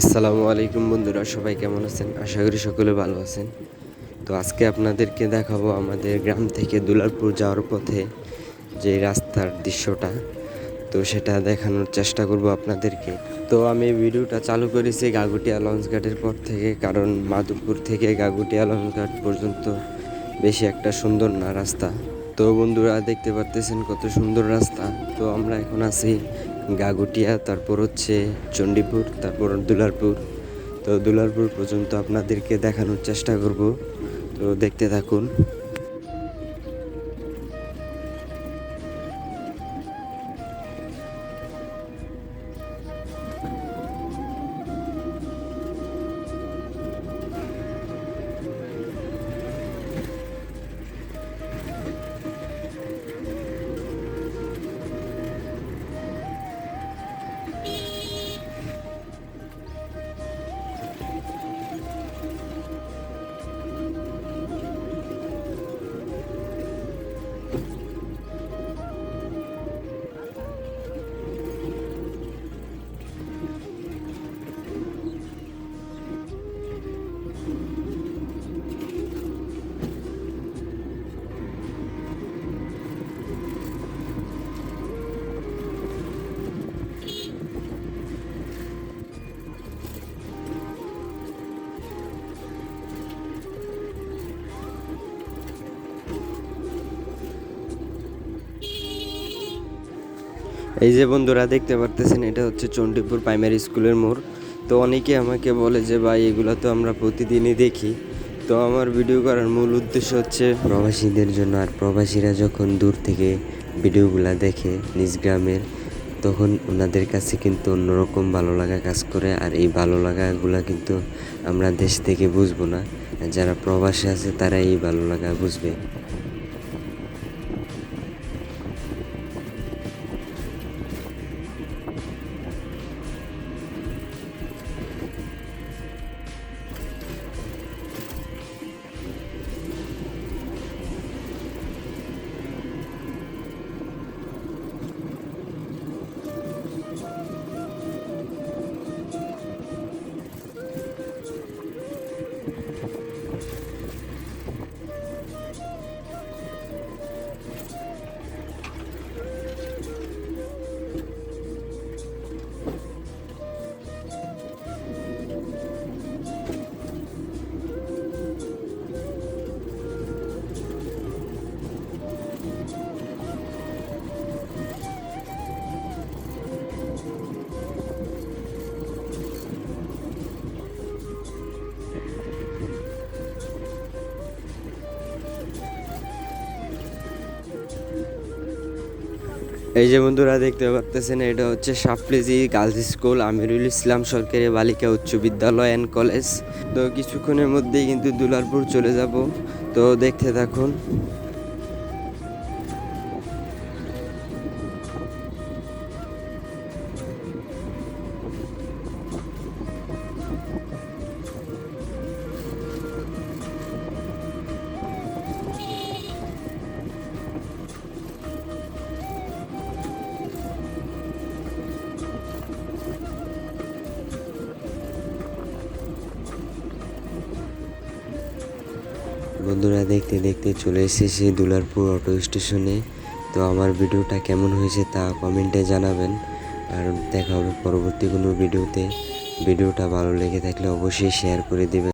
আসসালামু আলাইকুম বন্ধুরা, সবাই কেমন আছেন? আশা করি সকলে ভালো আছেন। তো আজকে আপনাদেরকে দেখাবো আমাদের গ্রাম থেকে দুলারপুর যাওয়ার পথে যে রাস্তার দৃশ্যটা। তো সেটা দেখানোর চেষ্টা করব আপনাদেরকে। তো আমি ভিডিওটা চালু করেছি গাগুটিয়া লঞ্চঘাটের পর থেকে, কারণ মাধবপুর থেকে গাগুটিয়া লঞ্চঘাট পর্যন্ত বেশি একটা সুন্দর না রাস্তা। তো বন্ধুরা, দেখতে পারতেছেন কত সুন্দর রাস্তা। তো আমরা এখন আছি গাগুটিয়া, তারপর হচ্ছে চণ্ডীপুর, তারপর দুলারপুর। তো দুলারপুর পর্যন্ত আপনাদেরকে দেখানোর চেষ্টা করব। তো দেখতে থাকুন। এই যে বন্ধুরা দেখতে পারতেছেন, এটা হচ্ছে চণ্ডীপুর প্রাইমারি স্কুলের মোড়। তো অনেকে আমাকে বলে যে, ভাই, এগুলো তো আমরা প্রতিদিনই দেখি। তো আমার ভিডিও করার মূল উদ্দেশ্য হচ্ছে প্রবাসীদের জন্য, আর প্রবাসীরা যখন দূর থেকে ভিডিওগুলো দেখে নিজ গ্রামের, তখন ওনাদের কাছে কিন্তু অন্যরকম ভালো লাগা কাজ করে। আর এই ভালো লাগাগুলো কিন্তু আমরা দেশ থেকে বুঝব না। যারা প্রবাসে আছে তারা এই ভালো লাগা বুঝবে। এই যে বন্ধুরা দেখতে পারতেছেন এটা হচ্ছে সাপলেজি গার্লস স্কুল, আমিরুল ইসলাম সরকারি বালিকা উচ্চ বিদ্যালয় অ্যান্ড কলেজ তো কিছুক্ষণের মধ্যেই কিন্তু দুলারপুর চলে যাব। তো দেখতে থাকুন। বন্ধুরা দেখতে দেখতে চলে এসেছি দুলারপুর অটো স্টেশনে। তো আমার ভিডিওটা কেমন হয়েছে তা কমেন্টে জানাবেন। আর দেখা হবে পরবর্তী কোনো ভিডিওতে। ভিডিওটা ভালো লেগে থাকলে অবশ্যই শেয়ার করে দেবেন।